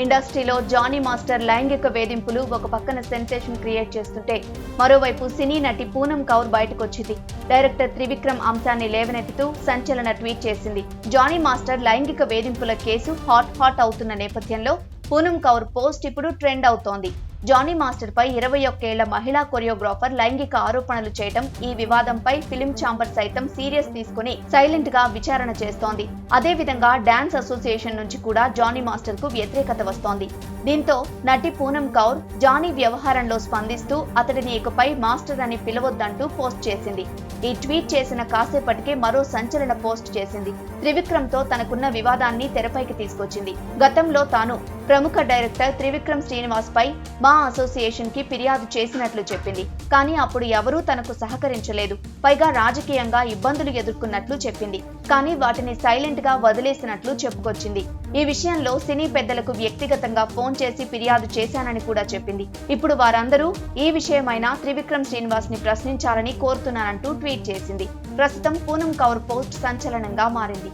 ఇండస్ట్రీలో Johnny master లైంగిక వేధింపులు ఒక పక్కన సెన్సేషన్ క్రియేట్ చేస్తుంటే మరోవైపు సినీ నటి పూనం కౌర్ బయటకొచ్చింది. డైరెక్టర్ త్రివిక్రమ్ అంశాన్ని లేవనెత్తుతూ సంచలన ట్వీట్ చేసింది. జానీ మాస్టర్ లైంగిక వేధింపుల కేసు హాట్ హాట్ అవుతున్న నేపథ్యంలో పూనం కౌర్ పోస్ట్ ఇప్పుడు ట్రెండ్ అవుతోంది. జానీ మాస్టర్ పై ఇరవై ఒక్కేళ్ళ మహిళా కొరియోగ్రాఫర్ లైంగిక ఆరోపణలు చేయడం ఈ వివాదంపై ఫిలిం ఛాంబర్ సైతం సీరియస్ తీసుకుని సైలెంట్గా విచారణ చేస్తోంది. అదేవిధంగా డాన్స్ అసోసియేషన్ నుంచి కూడా జానీ మాస్టర్కు వ్యతిరేకత వస్తోంది. దీంతో నటి పూనం కౌర్ జానీ వ్యవహారంలో స్పందిస్తూ అతడిని ఇకపై మాస్టర్ అని పిలవద్దంటూ పోస్ట్ చేసింది. ఈ ట్వీట్ చేసిన కాసేపటికే మరో సంచలన పోస్ట్ చేసింది. త్రివిక్రమ్తో తనకున్న వివాదాన్ని తెరపైకి తీసుకొచ్చింది. గతంలో తాను ప్రముఖ డైరెక్టర్ త్రివిక్రమ్ శ్రీనివాస్ పై మా అసోసియేషన్కి ఫిర్యాదు చేసినట్లు చెప్పింది. కానీ అప్పుడు ఎవరూ తనకు సహకరించలేదు. పైగా రాజకీయంగా ఇబ్బందులు ఎదుర్కొన్నట్లు చెప్పింది. కానీ వాటిని సైలెంట్గా వదిలేసినట్లు చెప్పుకొచ్చింది. ఈ విషయంలో సినీ పెద్దలకు వ్యక్తిగతంగా ఫోన్ చేసి ఫిర్యాదు చేశానని కూడా చెప్పింది. ఇప్పుడు వారందరూ ఈ విషయమైనా త్రివిక్రమ్ శ్రీనివాస్ని ప్రశ్నించాలని కోరుతున్నానంటూ ట్వీట్ చేసింది. ప్రస్తుతం పూనం కౌర్ పోస్ట్ సంచలనంగా మారింది.